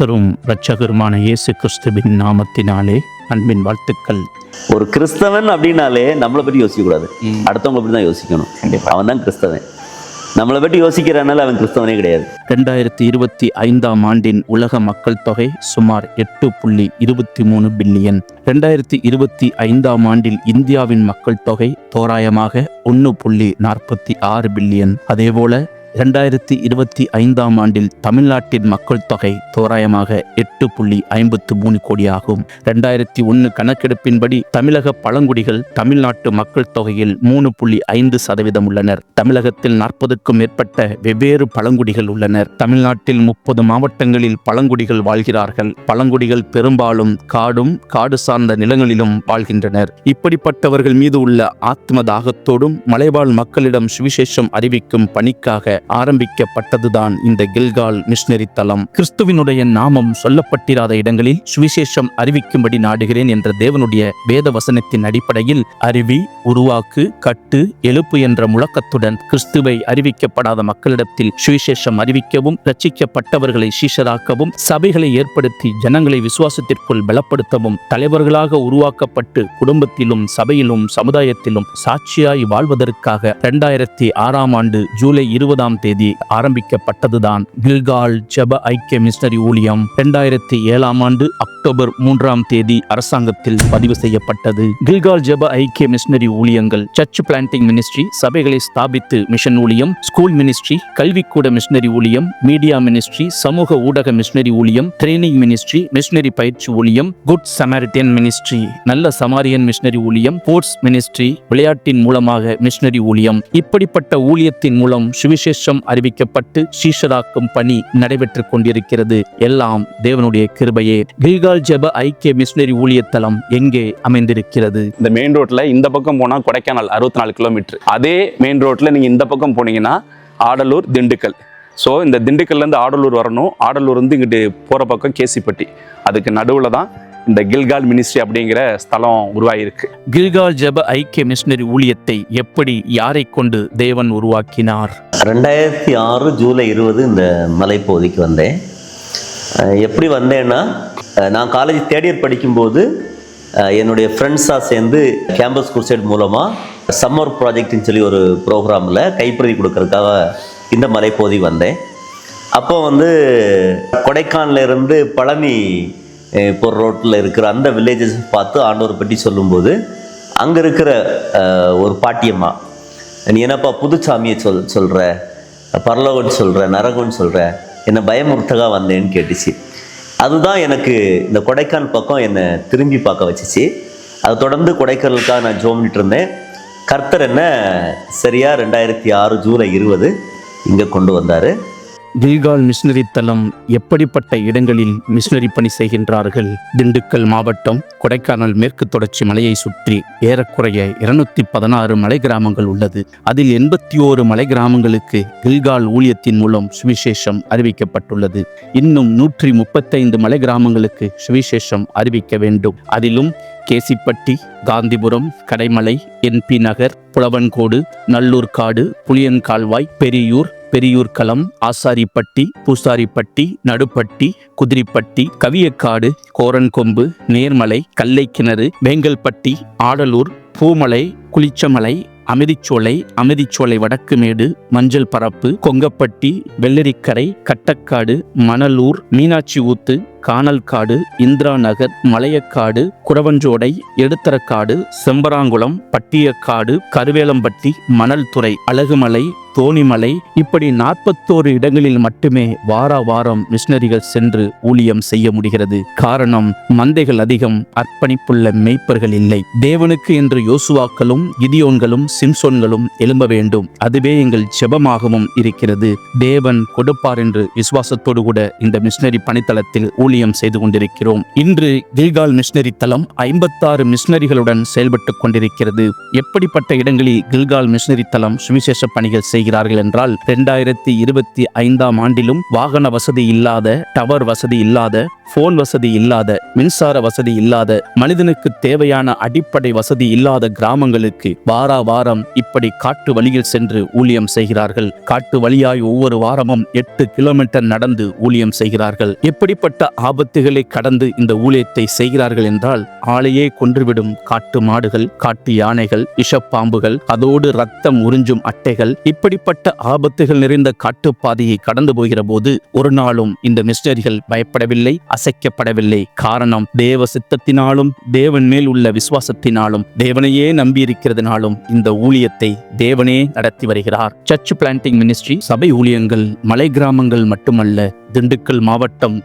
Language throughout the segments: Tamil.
கர்த்தரும் இரட்சகருமான இயேசு கிறிஸ்துவின் நாமத்தினாலே அன்பின் வாழ்த்துக்கள். ஒரு கிறிஸ்தவன் அப்படின்னாலே நம்மளை பற்றி யோசிக்கக்கூடாது. அடுத்தவங்களை பற்றி தான் யோசிக்கணும். அவன் தான் கிறிஸ்தவன். நம்மளை பற்றி யோசிக்கிறனால அவன் கிறிஸ்தவனே கிடையாது. ரெண்டாயிரத்தி இருபத்தி ஐந்தாம் ஆண்டின் உலக மக்கள் தொகை சுமார் எட்டு புள்ளி இருபத்தி மூணு பில்லியன். ரெண்டாயிரத்தி இருபத்தி ஐந்தாம் ஆண்டில் இந்தியாவின் மக்கள் தொகை தோராயமாக ஒன்று புள்ளி நாற்பத்தி ஆறு பில்லியன். அதேபோல இரண்டாயிரத்தி இருபத்தி ஐந்தாம் ஆண்டில் தமிழ்நாட்டின் மக்கள் தொகை தோராயமாக எட்டு புள்ளி ஐம்பத்து மூணு கோடி ஆகும் ரெண்டாயிரத்தி ஒன்று கணக்கெடுப்பின்படி தமிழக பழங்குடிகள் தமிழ்நாட்டு மக்கள் தொகையில் மூணு புள்ளி ஐந்து சதவீதம் உள்ளனர். தமிழகத்தில் நாற்பதுக்கும் மேற்பட்ட வெவ்வேறு பழங்குடிகள் உள்ளனர். தமிழ்நாட்டில் முப்பது மாவட்டங்களில் பழங்குடிகள் வாழ்கிறார்கள். பழங்குடிகள் பெரும்பாலும் காடும் காடு சார்ந்த நிலங்களிலும் வாழ்கின்றனர். இப்படிப்பட்டவர்கள் மீது உள்ள ஆத்ம தாகத்தோடும் மலைவாழ் மக்களிடம் சுவிசேஷம் அறிவிக்கும் பணிக்காக ஆரம்பிக்கப்பட்டதுதான் இந்த கில்கால் மிஷனரி தளம் கிறிஸ்துவினுடைய நாமம் சொல்லப்பட்டிராத இடங்களில் சுவிசேஷம் அறிவிக்கும்படி நாடுகிறேன் என்ற தேவனுடைய வேத வசனத்தின் அடிப்படையில் அறிவி உருவாக்கு கட்டு எழுப்பு என்ற முழக்கத்துடன் கிறிஸ்துவை அறிவிக்கப்படாத மக்களிடத்தில் சுவிசேஷம் அறிவிக்கவும் ரட்சிக்கப்பட்டவர்களை சீஷராக்கவும் சபைகளை ஏற்படுத்தி ஜனங்களை விசுவாசத்திற்குள் பலப்படுத்தவும் தலைவர்களாக உருவாக்கப்பட்டு குடும்பத்திலும் சபையிலும் சமுதாயத்திலும் சாட்சியாய் வாழ்வதற்காக இரண்டாயிரத்தி ஆறாம் ஆண்டு ஜூலை இருபதாம் ஏழாம் தேதி ஆரம்பிக்கப்பட்டதுதான். கில்கால் ஜப ஐக்கிய மிஷனரி ஊழியம் இரண்டாயிரத்தி ஏழாம் ஆண்டு அக்டோபர் மூன்றாம் தேதி அரசாங்கத்தில் பதிவு செய்யப்பட்டது. கில்கால் ஜப ஐக்கிய மிஷனரி ஊழியங்கள் சர்ச் பிளான்டிங் மினிஸ்ட்ரி சபைகளை ஸ்தாபித்து மிஷன் ஊழியம் ஸ்கூல் மினிஸ்ட்ரி கல்விக்கூட மிஷனரி ஊழியம் மீடியா மினிஸ்ட்ரி சமூக ஊடக மிஷனரி ஊழியம் ட்ரைனிங் மினிஸ்ட்ரி மிஷனரி பயிற்சி ஊழியம் குட் சமாரிட்டியன் மினிஸ்ட்ரி நல்ல சமாரியன் மிஷனரி ஊழியம் ஸ்போர்ட்ஸ் மினிஸ்ட்ரி விளையாட்டின் மூலமாக மிஷனரி ஊழியம். இப்படிப்பட்ட ஊழியத்தின் மூலம் சுவிசேஷ சுவிசேஷம் அறிவிக்கப்பட்டு சீஷராக்கும் பணி நடைபெற்றுக் கொண்டிருக்கிறது. எல்லாம் தேவனுடைய கிருபையே. கில்கால் ஜெப ஐக்கிய மிஷனரி ஊழியத்தலம் எங்கே அமைந்திருக்கிறது? இந்த மெயின் ரோட்ல இந்த பக்கம் போனால் கொடைக்கானல் அறுபத்தி நாலு கிலோமீட்டர் அதே மெயின் ரோட்ல நீங்க இந்த பக்கம் போனீங்கன்னா ஆடலூர் திண்டுக்கல். ஸோ இந்த திண்டுக்கல்லேருந்து ஆடலூர் வரணும். ஆடலூர் வந்து இங்கிட்டு போகிற பக்கம் கேசிப்பட்டி. அதுக்கு நடுவில் தான் இந்த கில்கால் மினிஸ்ட்ரி அப்படிங்கிற ஸ்தலம் உருவாகிருக்கு கில்கால் ஜெப ஐக்கிய மிஷனரி ஊழியத்தை எப்படி யாரை கொண்டு தேவன் உருவாக்கினார்? ரெண்டாயிரத்தி ஆறு ஜூலை இருபது இந்த மலைப்பகுதிக்கு வந்தேன். எப்படி வந்தேன்னா நான் காலேஜ் தேர்ட் இயர் படிக்கும்போது என்னுடைய ஃப்ரெண்ட்ஸாக சேர்ந்து கேம்பஸ் குர்சைட் மூலமாக சம்மர் ப்ராஜெக்ட்னு சொல்லி ஒரு ப்ரோக்ராமில் கைப்பிரதி கொடுக்கறதுக்காக இந்த மலைப்பகுதி வந்தேன். அப்போ வந்து கொடைக்கானல்ல இருந்து பழனி இப்போ போகிற ரோட்டில் இருக்கிற அந்த வில்லேஜஸ் பார்த்து ஆண்டவர் பற்றி சொல்லும்போது அங்கே இருக்கிற ஒரு பாட்டியம்மா நீ என்னப்பா புதுச்சாமியை சொல் சொல்கிற பரலோகம்னு சொல்கிற நரகம்னு சொல்கிற என்னை பயமுறுத்தகா வந்தேன்னு கேட்டுச்சு. அதுதான் எனக்கு இந்த கொடைக்கானல் பக்கம் என்னை திரும்பி பார்க்க வச்சுச்சு. அதை தொடர்ந்து கொடைக்கானலுக்காக நான் ஜோம்னிட்டு இருந்தேன். கர்த்தர் என்ன சரியாக ரெண்டாயிரத்தி ஆறு ஜூலை இருபது இங்கே கொண்டு வந்தார். கில்கால் மிஷினரி தலம் எப்படிப்பட்ட இடங்களில் மிஷினரி பணி செய்கின்றார்கள்? திண்டுக்கல் மாவட்டம் கொடைக்கானல் மேற்கு தொடர்ச்சி மலையை சுற்றி ஏறக்குறைய இருநூத்தி பதினாறு மலை கிராமங்கள் உள்ளது. அதில் எண்பத்தி ஓரு மலை கிராமங்களுக்கு கில்கால் ஊழியத்தின் மூலம் சுவிசேஷம் அறிவிக்கப்பட்டுள்ளது. இன்னும் நூற்றி முப்பத்தைந்து மலை கிராமங்களுக்கு சுவிசேஷம் அறிவிக்க வேண்டும். அதிலும் கேசிப்பட்டி காந்திபுரம் கடைமலை என்பி நகர் புலவன்கோடு நல்லூர் காடு புளியன்கால்வாய் பெரியூர் பெரியூர்களம் ஆசாரிப்பட்டி பூசாரிப்பட்டி நடுப்பட்டி குதிரிப்பட்டி கவியக்காடு கோரன்கொம்பு நேர்மலை கல்லைக்கிணறு வேங்கல்பட்டி ஆடலூர் பூமலை குளிச்சமலை அமைதிச்சோலை அமைதிச்சோலை வடக்கு மேடு மஞ்சள் பரப்பு கொங்கப்பட்டி வெள்ளரிக்கரை கட்டக்காடு மணலூர் மீனாட்சி ஊத்து கானல்காடு இந்திரா நகர் மலையக்காடு குறவஞ்சோடை எடுத்தரக்காடு செம்பராங்குளம் பட்டியக்காடு கருவேலம்பட்டி மணல்துறை அழகுமலை தோணிமலை இப்படி நாற்பத்தோரு இடங்களில் மட்டுமே வார வாரம் மிஷினரிகள் சென்று ஊழியம் செய்ய முடிகிறது. காரணம் மந்தைகள் அதிகம் அர்ப்பணிப்புள்ள மெய்ப்பர்கள் இல்லை. தேவனுக்கு என்று யோசுவாக்களும் கிதியோன்களும் சிம்சோன்களும் எழும்ப வேண்டும். அதுவே எங்கள் ஜெபமாகவும் இருக்கிறது. தேவன் கொடுப்பார் என்று விசுவாசத்தோடு கூட இந்த மிஷினரி பணித்தளத்தில் ஊழியம் ஊழியம் செய்து கொண்டிருக்கிறோம். இன்று கில்கால் மிஷினரி தளம் ஐம்பத்தாறு மிஷினரிகளுடன் செயல்பட்டுக் கொண்டிருக்கிறது. எப்படிப்பட்ட இடங்களில் கில்கால் மிஷினரி தளம் சுவிசேஷ பணிகள் செய்கிறார்கள் என்றால் இரண்டாயிரத்தி இருபத்தி ஐந்தாம் ஆண்டிலும் வாகன வசதி இல்லாத டவர் வசதி இல்லாத போன் வசதி இல்லாத மின்சார வசதி இல்லாத மனிதனுக்கு தேவையான அடிப்படை வசதி இல்லாத கிராமங்களுக்கு வாரா வாரம் இப்படி காட்டு வழியில் சென்று ஊழியம் செய்கிறார்கள். காட்டு வழியாய் ஒவ்வொரு வாரமும் எட்டு கிலோமீட்டர் நடந்து ஊழியம் செய்கிறார்கள். எப்படிப்பட்ட ஆபத்துகளை கடந்து இந்த ஊழியத்தை செய்கிறார்கள் என்றால் ஆளையே கொன்றுவிடும் காட்டு மாடுகள் காட்டு யானைகள் விஷப்பாம்புகள் அதோடு ரத்தம் உறிஞ்சும் அட்டைகள் இப்படிப்பட்ட ஆபத்துகள் நிறைந்த காட்டுப்பாதையை கடந்து போகிற போது ஒரு நாளும் இந்த மிஷினரிகள் பயப்படவில்லை அசைக்கப்படவில்லை. காரணம் தேவ சித்தத்தினாலும் தேவன் மேல் உள்ள விசுவாசத்தினாலும் தேவனையே நம்பியிருக்கிறதுனாலும் இந்த ஊழியத்தை தேவனே நடத்தி வருகிறார். சர்ச் பிளான்டிங் மினிஸ்ட்ரி சபை ஊழியங்கள் மலை கிராமங்கள் மட்டுமல்ல திண்டுக்கல் மாவட்டம்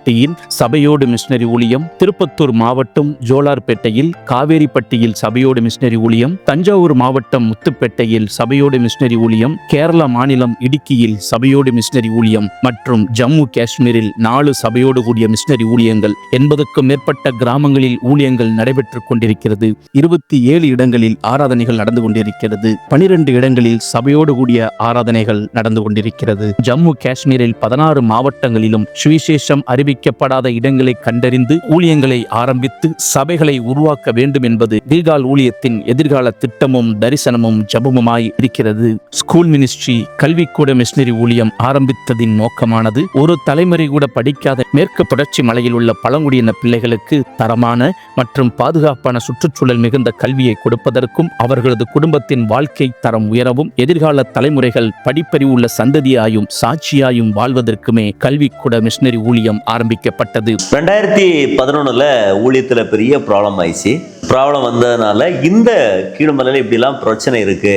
தர்மத்துப்பட்டியில் சபையோடு மிஷினரி ஊழியம் திருப்பத்தூர் மாவட்டம் ஜோலார்பேட்டையில் காவேரிப்பட்டியில் சபையோடு மிஷினரி ஊழியம் தஞ்சாவூர் மாவட்டம் முத்துப்பேட்டையில் சபையோடு மிஷினரி ஊழியம் கேரள மாநிலம் இடுக்கியில் சபையோடு மிஷினரி ஊழியம் மற்றும் ஜம்மு காஷ்மீரில் நாலு சபையோடு கூடிய மிஷினரி ஊழியங்கள் எண்பதுக்கும் மேற்பட்ட கிராமங்களில் ஊழியங்கள் நடைபெற்றுக் கொண்டிருக்கிறது. இருபத்தி ஏழு இடங்களில் ஆராதனைகள் நடந்து கொண்டிருக்கிறது. பனிரெண்டு இடங்களில் சபையோடு கூடிய ஆராதனைகள் நடந்து கொண்டிருக்கிறது. ஜம்மு காஷ்மீரில் பதினாறு மாவட்டங்களிலும் சுவிசேஷம் அறிவி அறிவிக்கப்படாத இடங்களை கண்டறிந்து ஊழியங்களை ஆரம்பித்து சபைகளை உருவாக்க வேண்டும் என்பது கில்கால் ஊழியத்தின் எதிர்கால திட்டமும் தரிசனமும் ஜபமுமாய் இருக்கிறது. ஸ்கூல் மினிஸ்ட்ரி கல்விக்கூட மிஷினரி ஊழியம் ஆரம்பித்ததின் நோக்கமானது ஒரு தலைமுறை கூட படிக்காத மேற்கு தொடர்ச்சி மலையில் உள்ள பழங்குடியின பிள்ளைகளுக்கு தரமான மற்றும் பாதுகாப்பான சுற்றுச்சூழல் மிகுந்த கல்வியை கொடுப்பதற்கும் அவர்களது குடும்பத்தின் வாழ்க்கை தரம் உயரவும் எதிர்கால தலைமுறைகள் படிப்பறிவுள்ள சந்ததியாயும் சாட்சியாயும் வாழ்வதற்குமே கல்விக்கூட மிஷினரி ஊழியம் ஆரம்பி ஆரம்பிக்கப்பட்டது. ரெண்டாயிரத்தி பதினொன்றில் ஊழியத்தில் பெரிய ப்ராப்ளம் ஆயிடுச்சு. ப்ராப்ளம் வந்ததுனால இந்த கீழுமலையில் இப்படிலாம் பிரச்சனை இருக்குது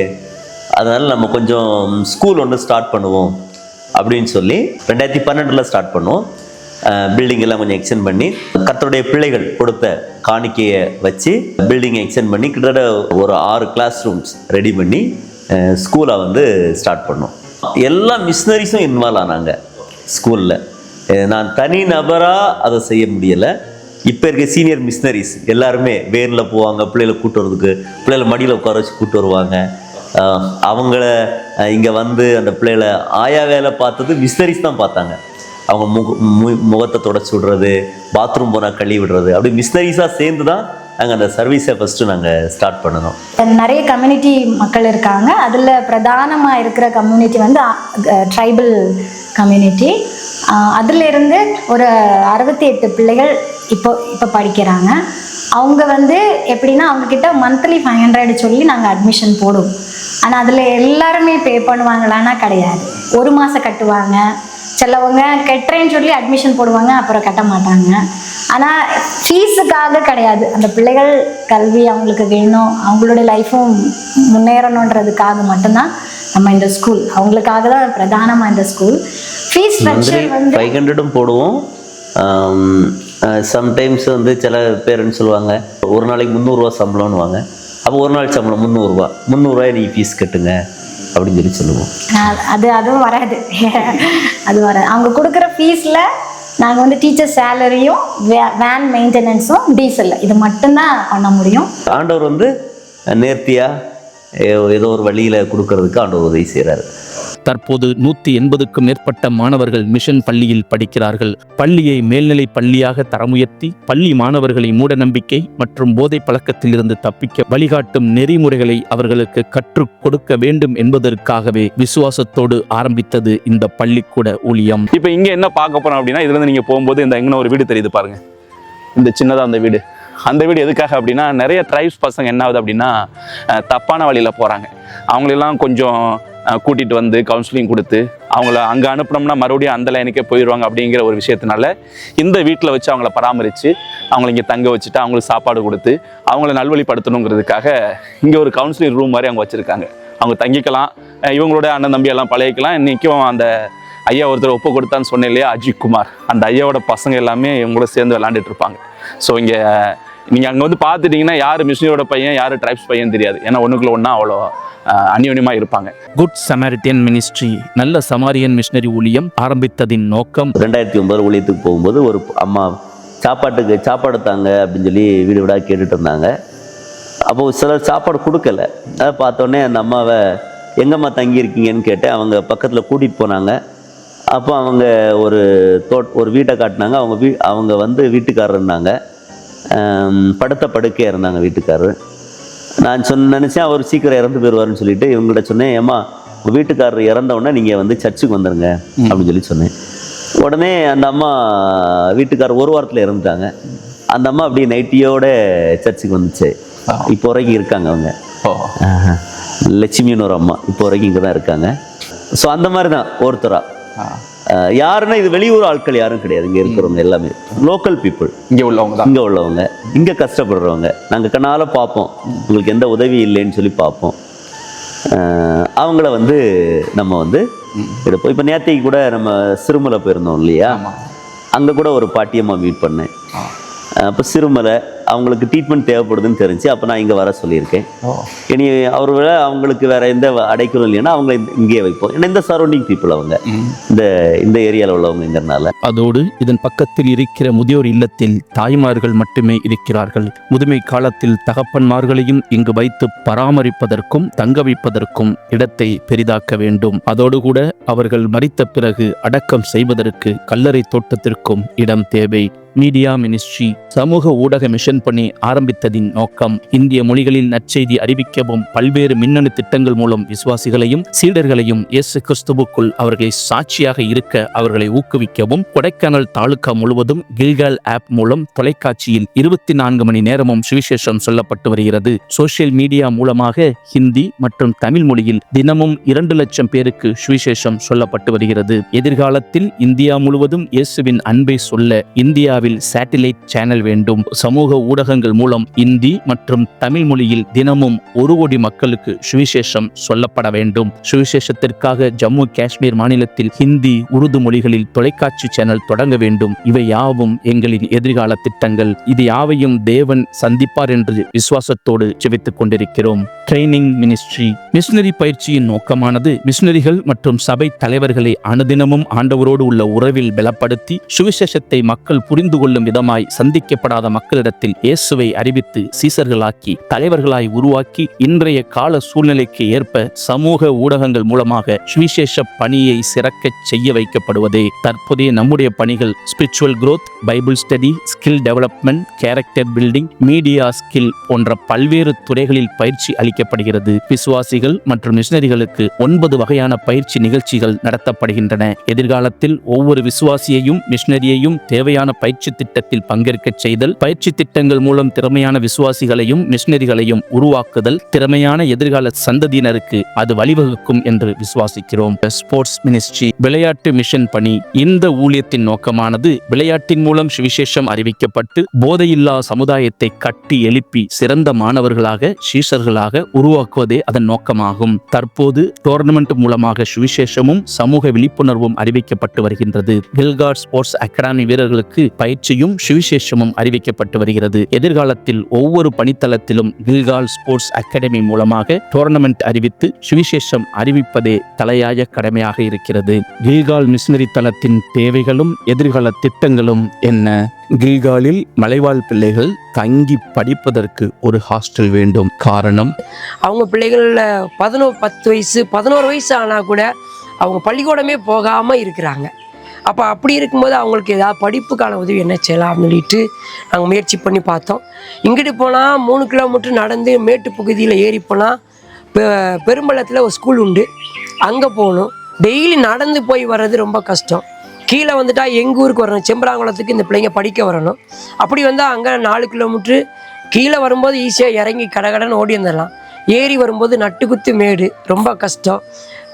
அதனால் நம்ம கொஞ்சம் ஸ்கூல் ஒன்று ஸ்டார்ட் பண்ணுவோம் அப்படின்னு சொல்லி ரெண்டாயிரத்தி பன்னெண்டில் ஸ்டார்ட் பண்ணோம். பில்டிங் எல்லாம் கொஞ்சம் எக்ஸ்டெண்ட் பண்ணி கத்தருடைய பிள்ளைகள் கொடுத்த காணிக்கையை வச்சு பில்டிங்கை எக்ஸ்டெண்ட் பண்ணி கிட்டத்தட்ட ஒரு ஆறு கிளாஸ் ரூம்ஸ் ரெடி பண்ணி ஸ்கூலை வந்து ஸ்டார்ட் பண்ணோம். எல்லா மிஷினரிஸும் இன்வால்வ் ஆனாங்க ஸ்கூலில் நான் தனி நபராக அதை செய்ய முடியலை. இப்போ இருக்க சீனியர் மிஷினரிஸ் எல்லாருமே வேரில் போவாங்க பிள்ளைகளை கூட்டு வரதுக்கு பிள்ளைகளை மடியில் உட்கார வச்சு கூட்டு வருவாங்க. அவங்கள இங்கே வந்து அந்த பிள்ளைகளை ஆயா வேலை பார்த்தது மிஷினரிஸ் தான் பார்த்தாங்க. அவங்க முக மு- முகத்தை தொடச்சி விடுறது பாத்ரூம் போனால் கழுவி விடுறது. அப்படி மிஷினரிஸாக சேர்ந்து தான் நாங்கள் அந்த சர்வீஸை ஃபஸ்ட்டு நாங்கள் ஸ்டார்ட் பண்ணணும். நிறைய கம்யூனிட்டி மக்கள் இருக்காங்க. அதில் பிரதானமாக இருக்கிற கம்யூனிட்டி வந்து ட்ரைபல் கம்யூனிட்டி அதிலிருந்து ஒரு அறுபத்தி எட்டு பிள்ளைகள் இப்போ இப்போ படிக்கிறாங்க. அவங்க வந்து எப்படின்னா அவங்கக்கிட்ட மந்த்லி ஃபைவ் ஹண்ட்ரட் சொல்லி நாங்கள் அட்மிஷன் போடுவோம். ஆனால் அதில் எல்லாருமே பே பண்ணுவாங்களான்னா கிடையாது. ஒரு மாதம் கட்டுவாங்க. சிலவங்க கட்டுறேன்னு சொல்லி அட்மிஷன் போடுவாங்க அப்புறம் கட்ட மாட்டாங்க. ஆனால் ஃபீஸுக்காக கிடையாது. அந்த பிள்ளைகள் கல்வி அவங்களுக்கு வேணும். அவங்களோட லைஃப்பும் முன்னேறணுன்றதுக்காக மட்டும்தான் நம்ம இந்த ஸ்கூல் அவங்களுக்காக தான் பிரதானமாக இந்த ஸ்கூல் ஃபீஸ் ஸ்ட்ரக்சர் வந்து ஃபைவ் ஹண்ட்ரடும் போடுவோம். சம்டைம்ஸ் வந்து சில பேரண்ட்ஸ் சொல்லுவாங்க ஒரு நாளைக்கு முந்நூறுரூவா சம்பளம்னுவாங்க. அப்போ ஒரு நாள் சம்பளம் முந்நூறுரூவா முந்நூறுரூவாய் நீங்கள் ஃபீஸ் கட்டுங்க. அப்படின்னு சொல்லி சொல்லுவோம். அது அதுவும் வராது. அது வராது. அவங்க கொடுக்குற ஃபீஸில் நாங்கள் வந்து டீச்சர் சேலரியும் வேன் மெயின்டெனன்ஸும் டீசல் இது மட்டும்தான் பண்ண முடியும். ஆண்டவர் வந்து நேர்த்தியாக ஏதோ ஒரு வழியில் கொடுக்கறதுக்கு ஆண்டவர் உதவி செய்கிறாரு தற்போது நூத்தி எண்பதுக்கும் மேற்பட்ட மாணவர்கள் மிஷன் பள்ளியில் படிக்கிறார்கள். பள்ளியை மேல்நிலை பள்ளியாக தரமுயர்த்தி பள்ளி மாணவர்களை மூடநம்பிக்கை மற்றும் போதை பழக்கத்திலிருந்து தப்பிக்க வழிகாட்டும் நெறிமுறைகளை அவர்களுக்கு கற்றுக் கொடுக்க வேண்டும் என்பதற்காகவே விசுவாசத்தோடு ஆரம்பித்தது இந்த பள்ளிக்கூட ஊழியம். இப்போ இங்கே என்ன பார்க்க போறோம் அப்படின்னா இதுல இருந்து நீங்க போகும்போது இந்த இங்கே ஒரு வீடு தெரியுது பாருங்க. இந்த சின்னதா அந்த வீடு. அந்த வீடு எதுக்காக அப்படின்னா நிறைய ட்ரைப்ஸ் பசங்க என்ன ஆகுது அப்படின்னா தப்பான வழியில போறாங்க. அவங்களெல்லாம் கொஞ்சம் கூட்டிகிட்டு வந்து கவுன்சிலிங் கொடுத்து அவங்கள அங்கே அனுப்பினோம்னா மறுபடியும் அந்த லைனுக்கே போயிடுவாங்க அப்படிங்கிற ஒரு விஷயத்தினால இந்த வீட்டில் வச்சு அவங்கள பராமரித்து அவங்கள இங்கே தங்க வச்சுட்டு அவங்களுக்கு சாப்பாடு கொடுத்து அவங்கள நல்வழிப்படுத்தணுங்கிறதுக்காக இங்கே ஒரு கவுன்சிலிங் ரூம் மாதிரி அவங்க வச்சுருக்காங்க. அவங்க தங்கிக்கலாம். இவங்களோட அண்ணன் தம்பி எல்லாம் பழகிக்கலாம். இன்றைக்கும் அந்த ஐயா ஒருத்தர் ஒப்பு கொடுத்தான்னு சொன்னேன் இல்லையா? அஜித் குமார். அந்த ஐயாவோட பசங்க எல்லாமே இவங்களோட கூட சேர்ந்து விளாண்டுட்டு இருப்பாங்க. ஸோ இங்கே நீங்கள் அங்கே வந்து பார்த்துட்டிங்கன்னா யார் மிஷினரியோட பையன் யார் ட்ரைப்ஸ் பையன் தெரியாது. ஏன்னா ஒன்றுக்குள்ள ஒன்றா அவ்வளோ அந்யோன்யமாக இருப்பாங்க. குட் சமாரிட்டியன் மினிஸ்ட்ரி நல்ல சமாரியன் மிஷனரி ஊழியம் ஆரம்பித்ததின் நோக்கம். ரெண்டாயிரத்தி ஒன்பது ஊழியத்துக்கு போகும்போது ஒரு அம்மா சாப்பாட்டுக்கு சாப்பாடு தாங்க அப்படின்னு சொல்லி வீடு வீடாக கேட்டுட்டு இருந்தாங்க. அப்போது சிலர் சாப்பாடு கொடுக்கல. அதை பார்த்தோன்னே அந்த அம்மாவை எங்கம்மா தங்கியிருக்கீங்கன்னு கேட்டேன் அவங்க பக்கத்தில் கூட்டிகிட்டு போனாங்க. அப்போ அவங்க ஒரு தோட் ஒரு வீட்டை காட்டினாங்க. அவங்க வீ அவங்க வந்து வீட்டுக்காரர் இருந்தாங்க படுத்த படுக்கையாக இருந்தாங்க வீட்டுக்காரர். நான் சொன்ன நினச்சேன் அவர் சீக்கிரம் இறந்து போயிடுவாருன்னு சொல்லிட்டு இவங்கள்ட்ட சொன்னேன் ஏம்மா உங்கள் வீட்டுக்காரர் இறந்த உடனே நீங்கள் வந்து சர்ச்சுக்கு வந்துடுங்க அப்படின்னு சொல்லி சொன்னேன். உடனே அந்த அம்மா வீட்டுக்காரர் ஒரு வாரத்தில் இறந்துட்டாங்க. அந்த அம்மா அப்படியே நைட்டியோட சர்ச்சுக்கு வந்துச்சு. இப்போ வரைக்கும் இருக்காங்க அவங்க. லட்சுமின்னு ஒரு அம்மா இப்போ வரைக்கும் இங்கே தான் இருக்காங்க. ஸோ அந்த மாதிரி தான் ஒருத்தரா. அஹ் யாருன்னா இது வெளியூர் ஆட்கள் யாரும் கிடையாது. இங்கே இருக்கிறவங்க எல்லாமே. லோக்கல் பீப்புள் இங்கே உள்ளவங்க தான். இங்கே உள்ளவங்க. இங்கே கஷ்டப்படுறவங்க. நாங்கள் கண்ணால் பார்ப்போம். உங்களுக்கு எந்த உதவி இல்லைன்னு சொல்லி பார்ப்போம். அவங்கள வந்து நம்ம வந்து எடுப்போம். இப்போ நேத்தைக்கு கூட நம்ம சிறுமலை போயிருந்தோம் இல்லையா? அங்கே கூட ஒரு பாட்டியம்மா மீட் பண்ணேன். அப்போ சிறுமலை அவங்களுக்கு ட்ரீட்மெண்ட் தேவைப்படுதுன்னு தெரிஞ்சு அப்போ நான் இங்கே வர சொல்லியிருக்கேன். இனி அவர் விட அவங்களுக்கு வேற எந்த அடைக்கலும் இல்லைன்னா அவங்கள இங்கேயே வைப்போம். ஏன்னா இந்த சரௌண்டிங் பீப்புள் அவங்க. இந்த இந்த ஏரியாவில் உள்ளவங்கிறனால அதோடு இதன் பக்கத்தில் இருக்கிற முதியோர் இல்லத்தில் தாய்மார்கள் மட்டுமே இருக்கிறார்கள். முதுமை காலத்தில் தகப்பன்மார்களையும் இங்கு வைத்து பராமரிப்பதற்கும் தங்க வைப்பதற்கும் இடத்தை பெரிதாக்க வேண்டும். அதோடு கூட அவர்கள் மரித்த பிறகு அடக்கம் செய்வதற்கு கல்லறை தோட்டத்திற்கும் இடம் தேவை. மீடியா மினிஸ்ட்ரி சமூக ஊடக மிஷன் பணி ஆரம்பித்ததின் நோக்கம் இந்திய மொழிகளில் நற்செய்தி அறிவிக்கவும் பல்வேறு மின்னணு திட்டங்கள் மூலம் விசுவாசிகளையும் சீடர்களையும் இயேசு கிறிஸ்துவுக்குள் அவர்களை சாட்சியாக இருக்க அவர்களை ஊக்குவிக்கவும் கொடைக்கானல் தாலுகா முழுவதும் கில்கால் ஆப் மூலம் தொலைக்காட்சியில் இருபத்தி நான்கு மணி நேரமும் சுவிசேஷம் சொல்லப்பட்டு வருகிறது. சோசியல் மீடியா மூலமாக ஹிந்தி மற்றும் தமிழ் மொழியில் தினமும் இரண்டு லட்சம் பேருக்கு சுவிசேஷம் சொல்லப்பட்டு வருகிறது. எதிர்காலத்தில் இந்தியா முழுவதும் இயேசுவின் அன்பை சொல்ல இந்தியாவில் சேட்டிலைட் சேனல் வேண்டும். சமூக ஊடகங்கள் மூலம் இந்தி மற்றும் தமிழ் மொழியில் தினமும் ஒரு கோடி மக்களுக்கு சுவிசேஷம் சொல்லப்பட வேண்டும். சுவிசேஷத்திற்காக ஜம்மு காஷ்மீர் மாநிலத்தில் ஹிந்தி உருது மொழிகளில் தொலைக்காட்சி சேனல் தொடங்க வேண்டும். இவை யாவும் எங்களின் எதிர்கால திட்டங்கள். இது யாவையும் தேவன் சந்திப்பார் என்று விசுவாசத்தோடு ஜெபித்துக் கொண்டிருக்கிறோம். ட்ரைனிங் மினிஸ்ட்ரி மிஷனரி பயிற்சியின் நோக்கமானது மிஷனரிகள் மற்றும் சபை தலைவர்களை அனுதினமும் ஆண்டவரோடு உள்ள உறவில் பலப்படுத்தி சுவிசேஷத்தை மக்கள் புரிந்து கொள்ளும் விதமாய் சந்திக்கப்படாத மக்களிடத்தில் இயேசுவை அறிவித்து சீசர்களாக்கி தலைவர்களாய் உருவாக்கி இன்றைய கால சூழ்நிலைக்கு ஏற்ப சமூக ஊடகங்கள் மூலமாக சுவிசேஷ பணியை சிறக்கச் செய்ய வைக்கப்படுவதே தற்போதைய நம்முடைய பணிகள். Spiritual growth Bible study skill development character building media skill போன்ற பல்வேறு துறைகளில் பயிற்சி அளிக்கப்படுகிறது. விசுவாசிகள் மற்றும் மிஷினரிகளுக்கு ஒன்பது வகையான பயிற்சி நிகழ்ச்சிகள் நடத்தப்படுகின்றன. எதிர்காலத்தில் ஒவ்வொரு விசுவாசியையும் மிஷினரியையும் தேவையான பயிற்சி திட்டத்தில் பங்கேற்கச் செய்தல் பயிற்சி திட்டங்கள் மூலம் திறமையான விசுவாசிகளையும் மிஷினரிகளையும் உருவாக்குதல் திறமையான எதிர்கால சந்ததியினருக்கு அது வழிவகுக்கும் என்று விசுவாசிக்கிறோம். ஸ்போர்ட்ஸ் மினிஸ்ட்ரி விளையாட்டு மிஷன் பணி இந்த ஊழியத்தின் நோக்கமானது விளையாட்டின் மூலம் சுவிசேஷம் அறிவிக்கப்பட்டு போதையில்லா சமுதாயத்தை கட்டி எழுப்பி சிறந்த மாணவர்களாக சீஷர்களாக உருவாக்குவதே அதன் நோக்கமாகும். தற்போது டோர்னமெண்ட் மூலமாக சுவிசேஷமும் சமூக விழிப்புணர்வும் அறிவிக்கப்பட்டு வருகின்றது. கில்கார்ட் ஸ்போர்ட்ஸ் அகாடமி வீரர்களுக்கு பயிற்சியும் சுவிசேஷமும் அறிவிக்கப்பட்டு வருகிறது. எதிர்காலத்தில் ஒவ்வொரு பணித்தளத்திலும் கில்கால் ஸ்போர்ட்ஸ் அகாடமி மூலமாக டோர்னமெண்ட் அறிவித்து சுவிசேஷம் அறிவிப்பதே தலையாய கடமையாக இருக்கிறது. கில்கால் மிஷினரி தளத்தின் தேவைகளும் எதிர்கால திட்டங்களும் என்ன? கில்காலில் மலைவாழ் பிள்ளைகள் தங்கி படிப்பதற்கு ஒரு ஹாஸ்டல் வேண்டும். காரணம்? அவங்க பிள்ளைகளில் பதினோரு பத்து வயசு பதினோரு வயசு ஆனால் கூட அவங்க பள்ளிக்கூடமே போகாமல் இருக்கிறாங்க. அப்போ அப்படி இருக்கும்போது அவங்களுக்கு ஏதாவது படிப்புக்கான உதவி என்ன செய்யலாம் அப்படின்னு சொல்லிட்டு நாங்கள் முயற்சி பண்ணி பார்த்தோம். இங்கிட்டு போனால் மூணு கிலோமீட்டர் நடந்து மேட்டு பகுதியில் ஏறி போனால் பெ பெரும்பள்ளத்தில் ஒரு ஸ்கூல் உண்டு. அங்கே போகணும். டெய்லி நடந்து போய் வர்றது ரொம்ப கஷ்டம். கீழே வந்துட்டால் எங்கள் ஊருக்கு வரணும்? செம்பராங்குளத்துக்கு இந்த பிள்ளைங்க படிக்க வரணும். அப்படி வந்தால் அங்கே நாலு கிலோமீட்ரு கீழே வரும்போது ஈஸியாக இறங்கி கடகடன்னு ஓடி வந்துடலாம். ஏறி வரும்போது நட்டுக்குத்து மேடு. ரொம்ப கஷ்டம்.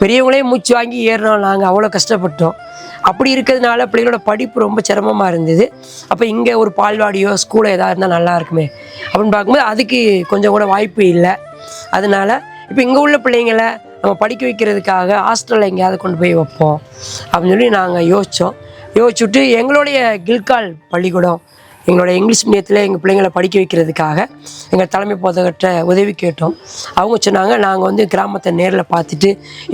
பெரியவங்களே மூச்சு வாங்கி ஏறினோம் நாங்கள் அவ்வளோ கஷ்டப்பட்டோம். அப்படி இருக்கிறதுனால பிள்ளைகளோட படிப்பு ரொம்ப சிரமமாக இருந்தது. அப்போ இங்கே ஒரு பால்வாடியோ ஸ்கூலோ எதாவது இருந்தால் நல்லா இருக்குமே. அப்படின்னு பார்க்கும்போது அதுக்கு கொஞ்சம் கூட வாய்ப்பு இல்லை. அதனால இப்போ இங்கே உள்ள பிள்ளைங்களை நம்ம படிக்க வைக்கிறதுக்காக ஹாஸ்டலில் எங்கேயாவது கொண்டு போய் வைப்போம். அப்படின்னு சொல்லி நாங்கள் யோசித்தோம் யோசிச்சுட்டு எங்களுடைய கில்கால் பள்ளிக்கூடம் எங்களோட இங்கிலீஷ் மீடியத்தில் எங்கள் பிள்ளைங்களை படிக்க வைக்கிறதுக்காக எங்கள் தலைமை போதகர்கிட்ட உதவி கேட்டோம். அவங்க சொன்னாங்க நாங்கள் வந்து கிராமத்தை நேரில் பார்த்துட்டு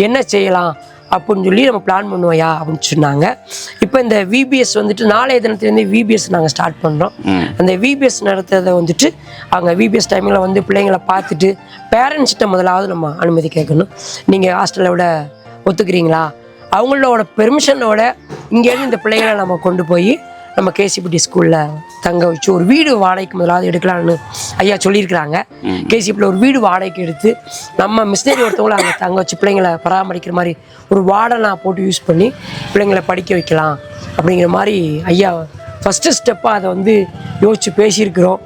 என்ன செய்யலாம்? அப்படின்னு சொல்லி நம்ம பிளான் பண்ணுவோயா அப்படின்னு சொன்னாங்க. இப்போ இந்த விபிஎஸ் வந்துட்டு நாளைய தினத்துலேருந்து விபிஎஸ் நாங்கள் ஸ்டார்ட் பண்ணுறோம் அந்த விபிஎஸ் நடத்துறதை வந்துட்டு அவங்க விபிஎஸ் டைமில் வந்து பிள்ளைங்களை பார்த்துட்டு பேரண்ட்ஸ்கிட்ட முதலாவது நம்ம அனுமதி கேட்கணும். நீங்கள் ஹாஸ்டலை விட ஒத்துக்கிறீங்களா? அவங்களோட பெர்மிஷனோட இங்கேருந்து இந்த பிள்ளைகளை நம்ம கொண்டு போய் நம்ம கேசிபிடி ஸ்கூலில் தங்க வச்சு ஒரு வீடு வாடகைக்கு முதலாவது எடுக்கலாம்னு ஐயா சொல்லியிருக்கிறாங்க. கேசிபியில் ஒரு வீடு வாடகைக்கு எடுத்து நம்ம மிஷினரி ஒருத்தவங்களை அங்கே தங்க வச்சு பிள்ளைங்களை பராமரிக்கிற மாதிரி ஒரு வார்டனை போட்டு யூஸ் பண்ணி பிள்ளைங்களை படிக்க வைக்கலாம் அப்படிங்கிற மாதிரி ஐயா ஃபஸ்ட்டு ஸ்டெப்பாக அதை வந்து யோசித்து பேசியிருக்கிறோம்.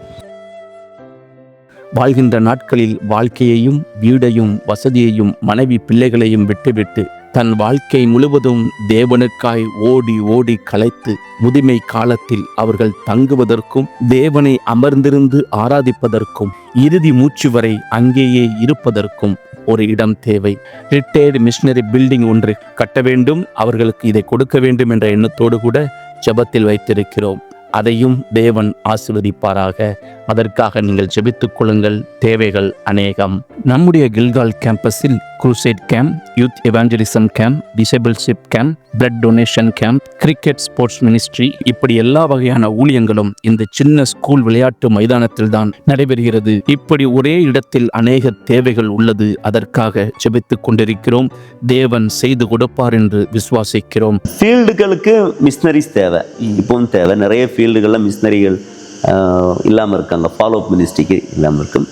வாழ்கின்ற நாட்களில் வாழ்க்கையையும் வீடையும் வசதியையும் மனைவி பிள்ளைகளையும் விட்டுவிட்டு தன் வாழ்க்கை முழுவதும் தேவனுக்காய் ஓடி ஓடி களைத்து முதுமை காலத்தில் அவர்கள் தங்குவதற்கும் தேவனை அமர்ந்திருந்து ஆராதிப்பதற்கும் இறுதி மூச்சு வரை அங்கேயே இருப்பதற்கும் ஒரு இடம் தேவை. ரிட்டையர்டு மிஷினரி பில்டிங் ஒன்று கட்ட வேண்டும். அவர்களுக்கு இதை கொடுக்க வேண்டும் என்ற எண்ணத்தோடு கூட ஜெபத்தில் வைத்திருக்கிறோம். அதையும் தேவன் ஆசிர்வதிப்பாராக. அதற்காக நீங்கள் ஜெபித்துக் கொள்ளுங்கள். தேவைகள் அநேகம். நம்முடைய Gilgal கேம்பஸில் crusade camp youth evangelism camp discipleship camp blood donation camp cricket sports ministry இப்படி எல்லா வகையான ஊழியங்களும் இந்த சின்ன ஸ்கூல் விளையாட்டு மைதானத்தில் தான் நடைபெறுகிறது. இப்படி ஒரே இடத்தில் அநேக தேவைகள் உள்ளது. அதற்காக ஜெபித்துக் கொண்டிருக்கிறோம். தேவன் செய்து கொடுப்பார் என்று விசுவாசிக்கிறோம். ஃபீல்டுகளுக்கு மிஷினரிஸ் தேவை. இப்பவும் தேவை. நிறைய ஃபீல்டுகளில் மிஷினரிகள் இல்லாமல் இருக்காங்க ஃபாலோ அப் மினிஸ்ட்ரிக்கு இல்லாமல் இருக்கும்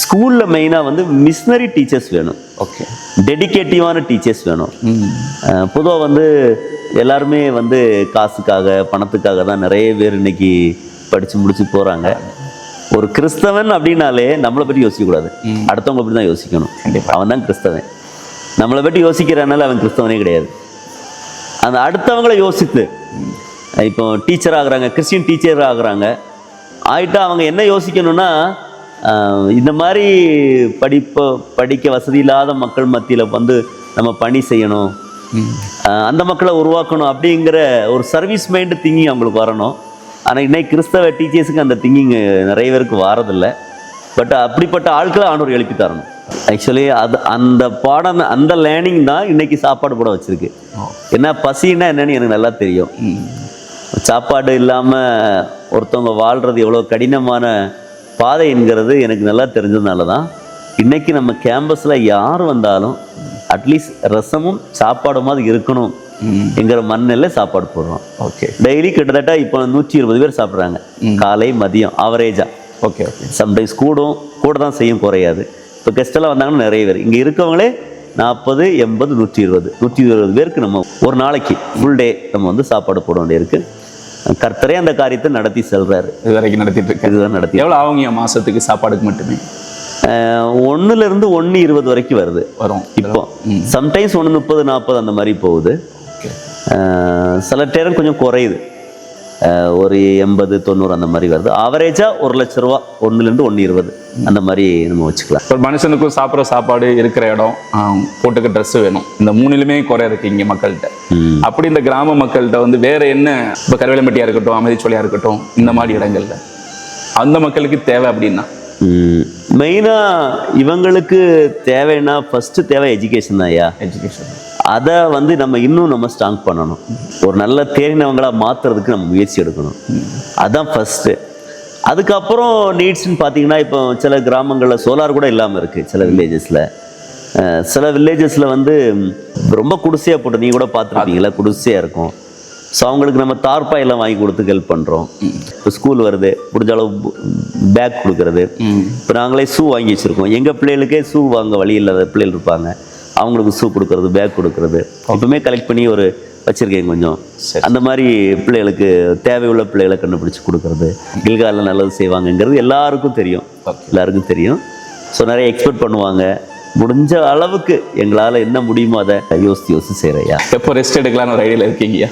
ஸ்கூலில் மெயினாக வந்து மிஷினரி டீச்சர்ஸ் வேணும். ஓகே டெடிகேட்டிவான டீச்சர்ஸ் வேணும். பொதுவாக வந்து எல்லாருமே வந்து காசுக்காக பணத்துக்காக தான் நிறைய பேர் இன்னைக்கு படித்து முடிச்சு போகிறாங்க ஒரு கிறிஸ்தவன் அப்படின்னாலே நம்மளை பற்றி யோசிக்கக்கூடாது அடுத்தவங்களை பற்றி தான் யோசிக்கணும். அவன் தான் கிறிஸ்தவன். நம்மளை பற்றி யோசிக்கிறனால அவன் கிறிஸ்தவனே கிடையாது. அந்த அடுத்தவங்களை யோசித்து இப்போ டீச்சர் ஆகுறாங்க கிறிஸ்டின் டீச்சர் ஆகுறாங்க. ஆயிட்டா அவங்க என்ன யோசிக்கணும்னா இந்த மாதிரி படிப்ப படிக்க வசதி இல்லாத மக்கள் மத்தியில் வந்து நம்ம பணி செய்யணும். அந்த மக்களை உருவாக்கணும் அப்படிங்கிற ஒரு சர்வீஸ் மைண்டு திங்கிங் அவங்களுக்கு வரணும். ஆனால் இன்னைக்கு கிறிஸ்தவ டீச்சர்ஸுக்கு அந்த திங்கிங் நிறைய பேருக்கு வாரதில்லை. பட் அப்படிப்பட்ட ஆட்களை ஆண்டவர் எழுப்பி தரணும். ஆக்சுவலி அது அந்த பாடம் அந்த லேர்னிங் தான் இன்னைக்கு சாப்பாடு போட வச்சிருக்கு. என்ன பசின்னா என்னன்னு எனக்கு நல்லா தெரியும். சாப்பாடு இல்லாமல் ஒருத்தவங்க வாழ்கிறது எவ்வளோ கடினமான பாதை என்கிறது எனக்கு நல்லா தெரிஞ்சதுனால தான் இன்னைக்கு நம்ம கேம்பஸில் யார் வந்தாலும் அட்லீஸ்ட் ரசமும் சாப்பாடுமாவது இருக்கணும் என்கிற மண்ணில் சாப்பாடு போடுறோம். ஓகே. டெய்லி கிட்டத்தட்ட இப்போ நூற்றி இருபது பேர் சாப்பிட்றாங்க. காலை மதியம் ஆவரேஜாக ஓகே ஓகே. சம்டைம்ஸ் கூடும் கூட தான் செய்யும் குறையாது. இப்போ கெஸ்டெல்லாம் வந்தாங்கன்னா நிறைய பேர். இங்கே இருக்கவங்களே நாற்பது எண்பது நூற்றி இருபது நூற்றி இருபது பேருக்கு நம்ம ஒரு நாளைக்கு ஃபுல் டே நம்ம வந்து சாப்பாடு போட வேண்டியிருக்கு. கர்த்தரே அந்த காரியத்தை நடத்தி செல்றாரு. இது வரைக்கும் நடத்திட்டு இருக்கேன். இதுதான் நடத்தி எவ்வளோ ஆகுங்க மாசத்துக்கு சாப்பாடுக்கு மட்டுமே? ஒன்றுல இருந்து ஒன்று இருபது வரைக்கும் வருது. வரும். இப்போ சம்டைம்ஸ் ஒன்று முப்பது நாற்பது அந்த மாதிரி போகுது. சில நேரம் கொஞ்சம் குறையுது. ஒரு எண்பது தொண்ணூறு அந்த மாதிரி வருது. ஆவரேஜாக ஒரு லட்ச ரூபா ஒன்றுலேருந்து ஒன்று இருபது அந்த மாதிரி நம்ம வச்சுக்கலாம். ஒரு மனுஷனுக்கும் சாப்பிட்ற சாப்பாடு இருக்கிற இடம் போட்டுக்க ட்ரெஸ் வேணும். இந்த மூணுலுமே குறை இருக்கு இங்க மக்கள்கிட்ட. அப்படி இந்த கிராம மக்கள்கிட்ட வந்து வேற என்ன இப்போ கருவேலம்பட்டியா இருக்கட்டும் அமைதிச்சோலையா இருக்கட்டும் இந்த மாதிரி இடங்கள்ல. அந்த மக்களுக்கு தேவை அப்படின்னா? மெயினாக இவங்களுக்கு தேவைன்னா ஃபஸ்ட்டு தேவை எஜுகேஷன் தான் ஐயா. எஜுகேஷன் அதை வந்து நம்ம இன்னும் நம்ம ஸ்ட்ராங் பண்ணணும். ஒரு நல்ல தேறினவங்களா மாற்றுறதுக்கு நம்ம முயற்சி எடுக்கணும். அதான் ஃபஸ்ட்டு அதுக்கப்புறம் நீட்ஸ்னு பார்த்தீங்கன்னா இப்போ சில கிராமங்களில் சோலார் கூட இல்லாமல் இருக்குது சில வில்லேஜஸில் சில வில்லேஜஸில் வந்து ரொம்ப குடிசையாக போட்டு நீங்கள் கூட பார்த்துருப்பீங்களா குடிசையாக இருக்கும். ஸோ அவங்களுக்கு நம்ம தார்பாயெல்லாம் வாங்கி கொடுத்து ஹெல்ப் பண்ணுறோம் இப்போ ஸ்கூல் வருது முடிஞ்ச அளவு பேக் கொடுக்கறது. இப்போ நாங்களே ஷூ வாங்கி வச்சுருக்கோம். எங்கள் பிள்ளைகளுக்கே ஷூ வாங்க வழி இல்லாத பிள்ளைகள் இருப்பாங்க. அவங்களுக்கு ஷூ கொடுக்கறது பேக் கொடுக்கறது. எப்பவுமே கலெக்ட் பண்ணி ஒரு வச்சுருக்கேன் கொஞ்சம். அந்த மாதிரி பிள்ளைகளுக்கு தேவையுள்ள பிள்ளைகளை கண்டுபிடிச்சு கொடுக்கறது. கில்காலில் நல்லது செய்வாங்கங்கிறது எல்லாருக்கும் தெரியும். எல்லாருக்கும் தெரியும். ஸோ நிறைய எக்ஸ்பெக்ட் பண்ணுவாங்க. முடிஞ்ச அளவுக்கு எங்களால் என்ன முடியுமோ அதை யோசித்து யோசித்து செய்கிறையா எப்போ ரெஸ்ட் எடுக்கலாம்னு ஒரு ஐடியாவில் இருக்கீங்கய்யா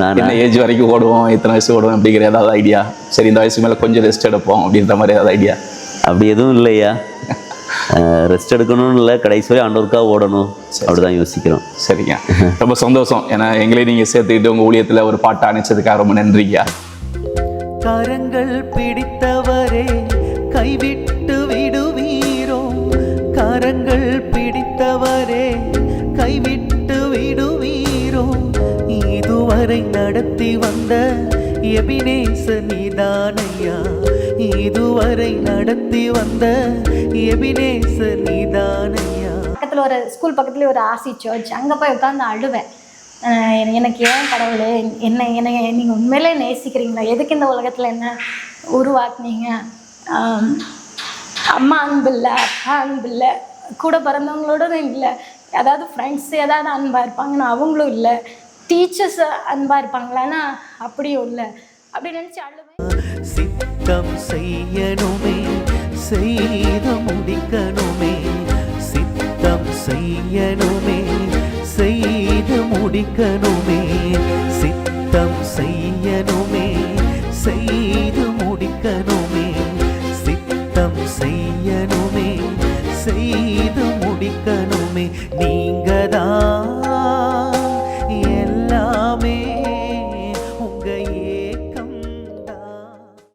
நான்? என்ன ஏஜ் வரைக்கும் ஓடுவோம் இத்தனை வயசு ஓடுவோம் அப்படிங்கிற ஏதாவது ஐடியா சரி இந்த வயசு மேலே கொஞ்சம் ரெஸ்ட் எடுப்போம் அப்படின்ற மாதிரி ஏதாவது ஐடியா அப்படி எதுவும் இல்லையா ரெஸ்ட் எடுக்கணும்னு இல்லை கடைசி வரை ஆண்டவருக்காக ஓடணும். அப்படிதான் யோசிக்கிறோம். சரிங்க. ரொம்ப சந்தோஷம். ஏன்னா எங்களையும் நீங்கள் சேர்த்துக்கிட்டு உங்கள் ஊழியத்தில் ஒரு பாட்டை அணைச்சதுக்காக ரொம்ப நன்றிங்க. கரங்கள் பிடித்தவரே கைவிட்டு விடுவீரோ? கரங்கள் பிடித்தவரே கைவிட்டு விடுவீரோ? இதுவரை நடத்தி வந்த எபினேச நீதானையா இதுவரை நடத்தி வந்த எபினேச நீதானையா பக்கத்தில் ஒரு ஸ்கூல் பக்கத்துலேயே ஒரு ஆர்சி சர்ச் அங்கே போய் உட்காந்து அழுவேன். எனக்கு ஏன் கடவுளே? என்ன என்னை நீங்கள் உண்மையிலே நேசிக்கிறீங்களா? எதுக்கு இந்த உலகத்தில் என்ன உருவாக்குனீங்க? அம்மா அன்பு இல்லை அப்பா அன்பு இல்லை கூட பிறந்தவங்களோட இல்லை. அதாவது ஃப்ரெண்ட்ஸ் ஏதாவது அன்பாக இருப்பாங்கன்னா அவங்களும் இல்லை. டீச்சர்ஸ் அன்பாக இருப்பாங்களான்னா அப்படியும் இல்லை. அப்படி நினச்சி அழுவேன். சித்தம் செய்யணுமே. செய்து முடிக்கணுமே சித்தம் செய்யணுமே செய்து முடிக்கணுமே சித்தம் செய்யணுமே செய்து முடிக்கணுமே சித்தம் செய்யணும்.